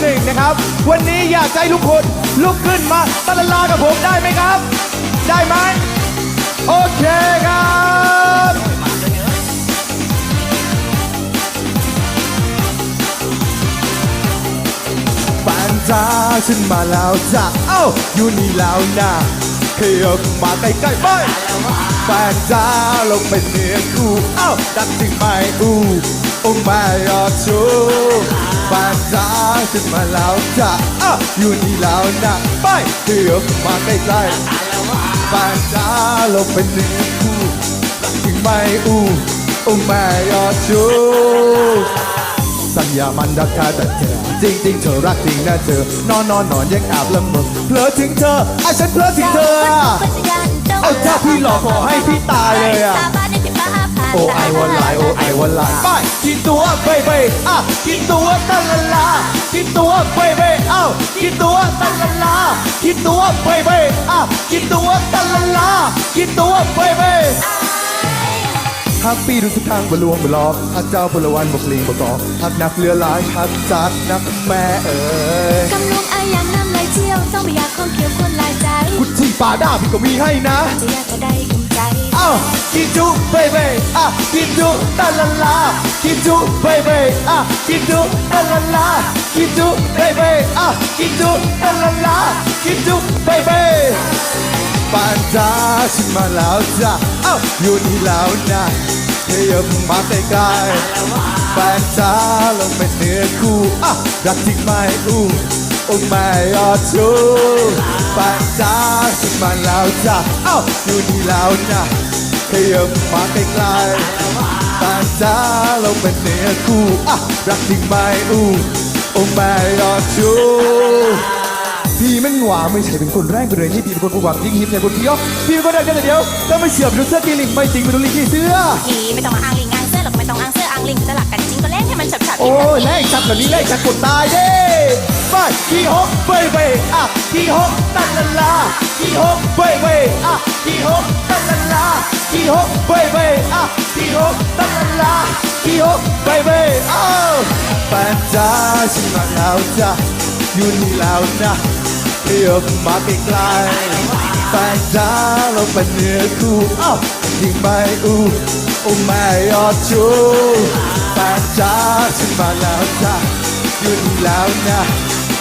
หนึ่งนะครับ วันนี้อยากให้ทุกคนลุกขึ้นมาตะลลากับผมได้ไหมครับ ได้ไหมโอเคครับแฟนจ้าฉันมาแล้วจ้าเอ้าอยู่นี่แล้วนะขยับมาใกล้ๆไป แฟนจ้าลงเป็นเนื้อคู่เอ้าดักจริงไหมอู้โอ้ไม่ยอดชูแฟนจ้าฉันมาแล้วจ้าเอ้าอยู่นี่แล้วนะไปขยับมาใกล้ๆแฟนจ้าลงเป็นเนื้อคู่ดักจริงไหมอู้โอ้ไม่ยอดชูสัญญามันรักแค่แต่เธอจริงจริงๆเธอรักจริงนะเธอนอนนอนนอนยังแอบละเมอเพลอถึงเธอไอ้ฉันเพลอถึงเธอ เอาถ้าพี่หลอกขอให้พี่ตายเลยอะโอ้ไอวันไลโอ้ไอวันไลไปกินตัวเบยเบยอะกินตัวตะละลากินตัวเบยเบยเอ้ากินตัวตะละลากินตัวเบยเบยอะกินตัวตะละลากินตัวเบยเบยหักปีดูสุดทางบลวงบลอกหักเจ้าพลวันบกลิงบกอหักนักเรือหลายหักจัดนักแม่เอ๋ยกำลงอายอย่างน้ำไหลเชี่ยวต้องไม่อยากของเกี่ยวคนหลายใจกุชีป่าด้าพี่ก็มีให้นะจะอยากก็ได้กุมใจอ้าวกินจุเบยเบยอะกินจุตะละลากินจุเบยเบยอะกินจุตะละลากินจุเบยเบยอะกินจุตะละลากินจุเบยเบยปานจ้าฉันมาแล้วจ้าอ้าวอยู่นี่แล้วนะเธออย่าเพิ่งมาใกล้ๆแฟนจ้าลงเป็นเนื้อคู่อะรักจริงไหมอู้ โอ้ไม่ยอดชูแฟนจ้าฉันมาแล้วจ้าอ้าวอยู่นี่แล้วนะเธออย่าเพิ่งมาใกล้ๆแฟนจ้าลงเป็นเนื้อคู่อะรักจริงไหมอู้โอ้ไม่ยอดชูพี่แม่งหวาไม่ใช่เป็นคนแรกไปเลยนี่พี่เป็นคนผู้หวังยิ่งหิบเนี่ยคนเดียวพี่เป็นคนแรกกันแต่เดียวถ้าไม่เชื่อไปดูเสื้อกีลิงไม่จริงไปดูลิงที่เสื้อทีไม่ต้องมาอ้างลิงอ้างเสื้อหรอกไม่ต้องอ้างเสื้ออ้างลิงจะหลักกันจริงก็เล่นให้มันฉับฉับโอ้ยแรกชัดแบบนี้แรกชัดกดตายเด้ ไปที่ฮกเบยเบยอะที่ฮกตันละลาที่ฮกเบยเบยอะที่ฮกตันละลาที่ฮกเบยเบยอะที่ฮกตันละลาที่ฮกเบย